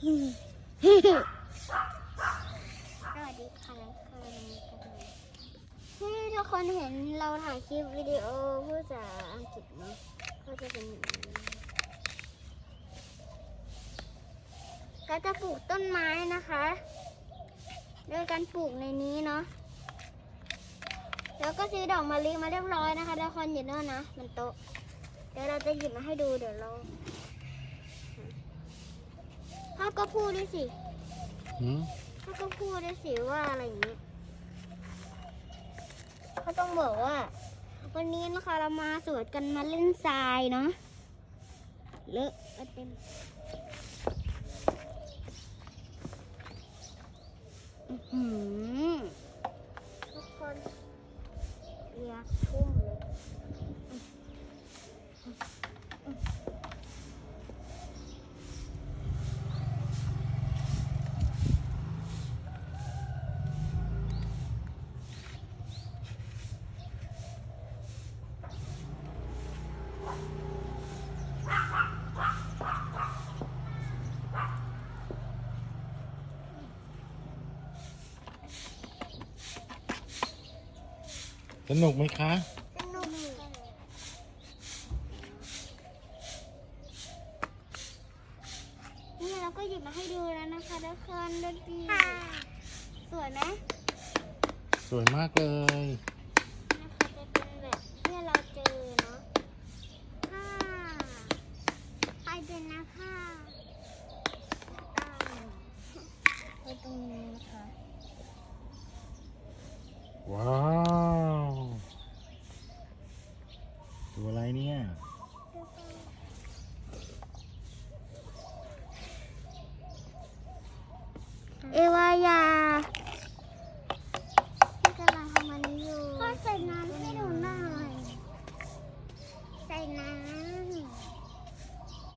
สวัสดีค่ะที่ทุกคนเห็นเราถ่ายคลิปวิดีโอพูดภาษาอังกฤษเนาะก็จะเป็นอย่างนี้ก็จะปลูกต้นไม้นะคะ โดยการปลูกในนี้เนาะแล้วก็ซื้อดอกมะลิมาเรียบร้อยนะคะทุกคนอยู่โน่นนะมันโตเดี๋ยวเราจะหยิบมาให้ดูเดี๋ยวเรา พ่อก็พูดด้วยสิหืมพ่อก็พูดด้วยสิว่าอะไรอย่างนี้เขาต้องบอกว่า วันนี้นะคะเรามาสวดกันมาเล่นทรายเนาะเลอะก็เต็มอื้อหือทุกคนเปียกชุ่ม สนุกไหมคะ สนุกนี่เราก็หยิบมาให้ดูแล้วนะคะทุกคนดนตรีสวยไหม สวยมากเลย นะคะจะเป็นแบบที่เราเจอเนาะค่ะ ไปเดินนะคะไปตรงนี้นะคะ ว้าวตัวอะไรเนี่ยทุกคน